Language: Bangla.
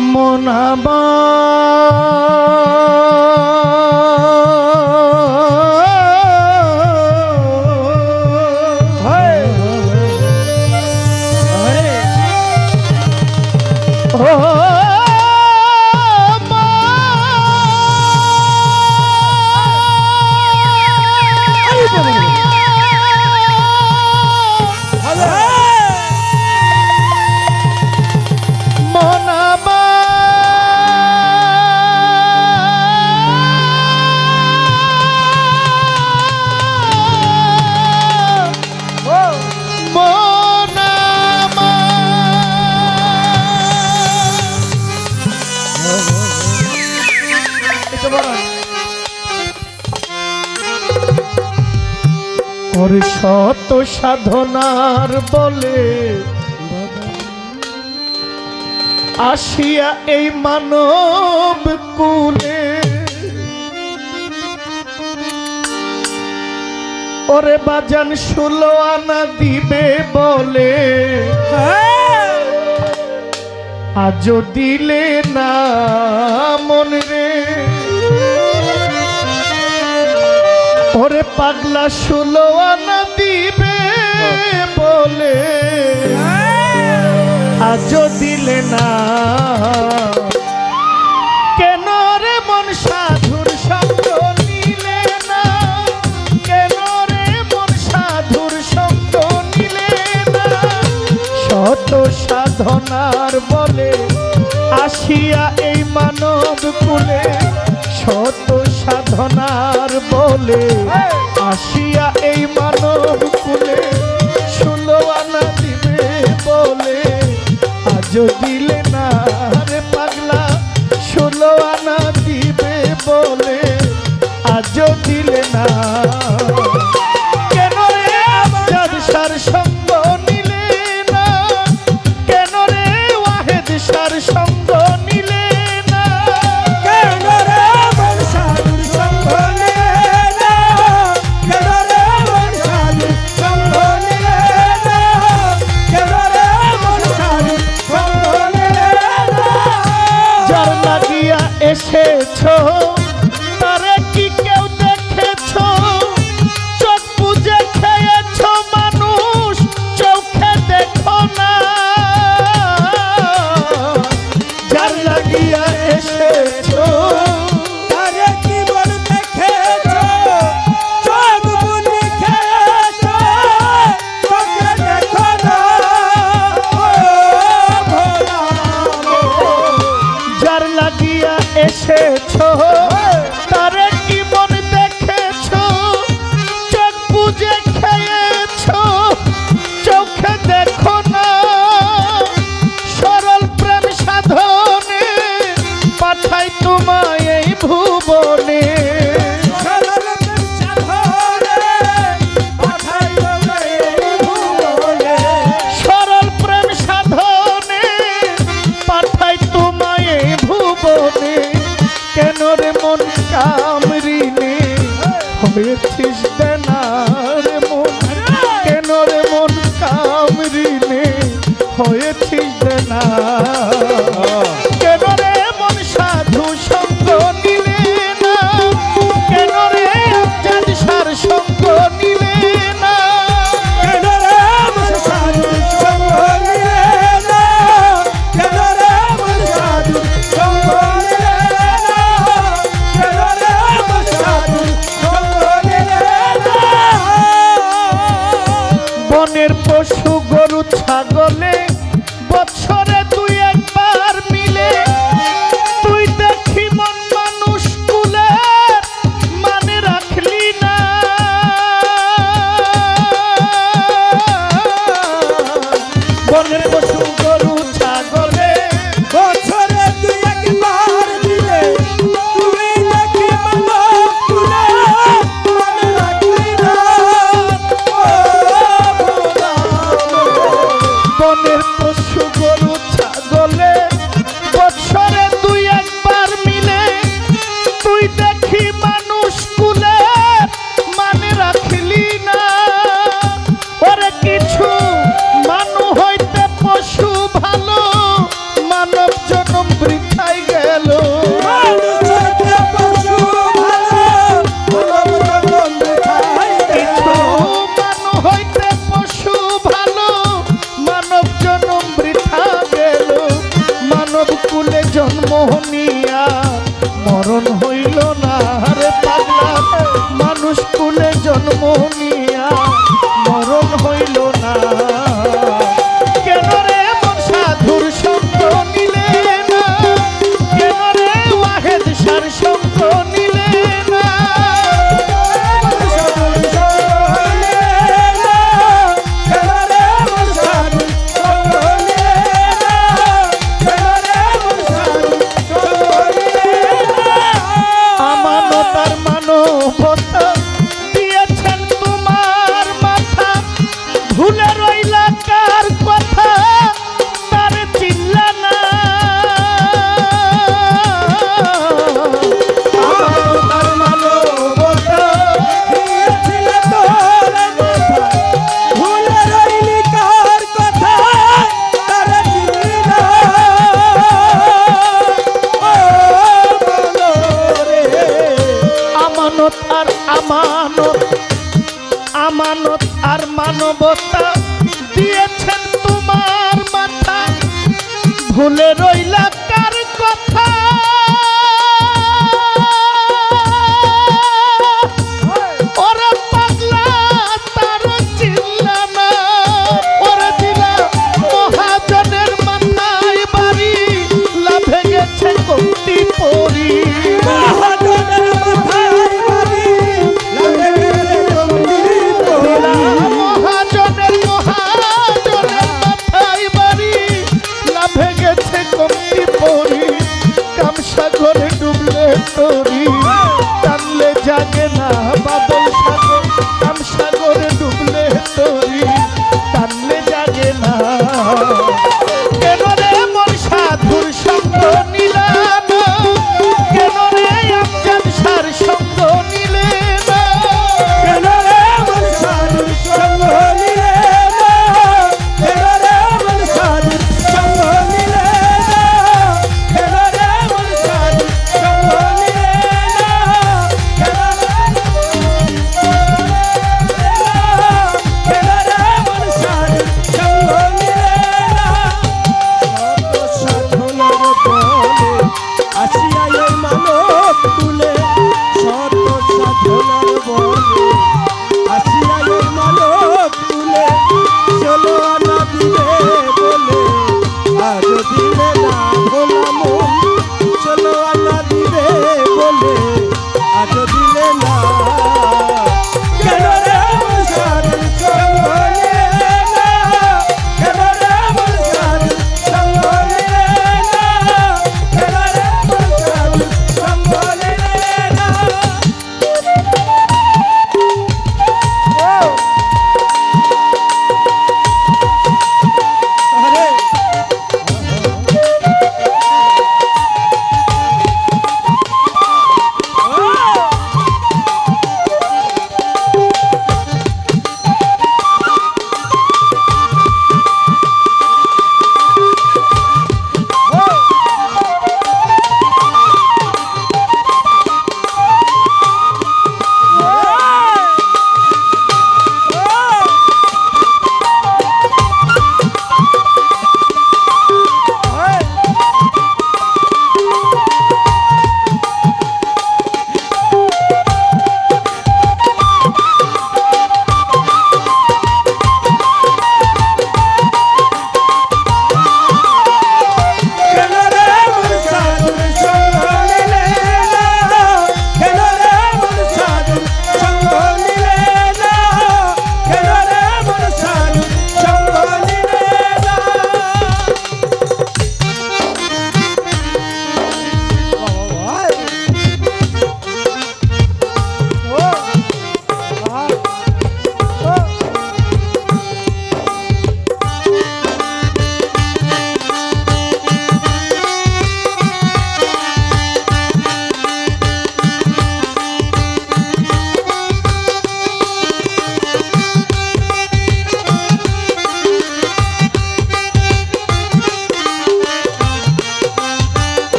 মনাবা ওর শত সাধনার বলে আসিয়া এই মানব কুলে। ওরে বাজান ষোলো আনা দিবে বলে। আজ দিলে না মন রে। ওরে পাগলা ষোলো আনা দিবে বলে। আজও দিলে না। কেন সাধুর সাধনার বলে আসিয়া এই মানব কুলে, শত সাধনার বলে আসিয়া এই মানব কুলে ষোলো আনা দিবে বলে। আজ দিলে না রে পাগলা ষোলো আনা দিবে বলে। আজ দিলে না কেন রে মন কামরিনে হয়েছিস ভুলে মোহনিয়া মরণ হইল না রে পাগলা। মানুষ কুলে কথা দিয়েছেন তোমার মাথা ভুলে রইলা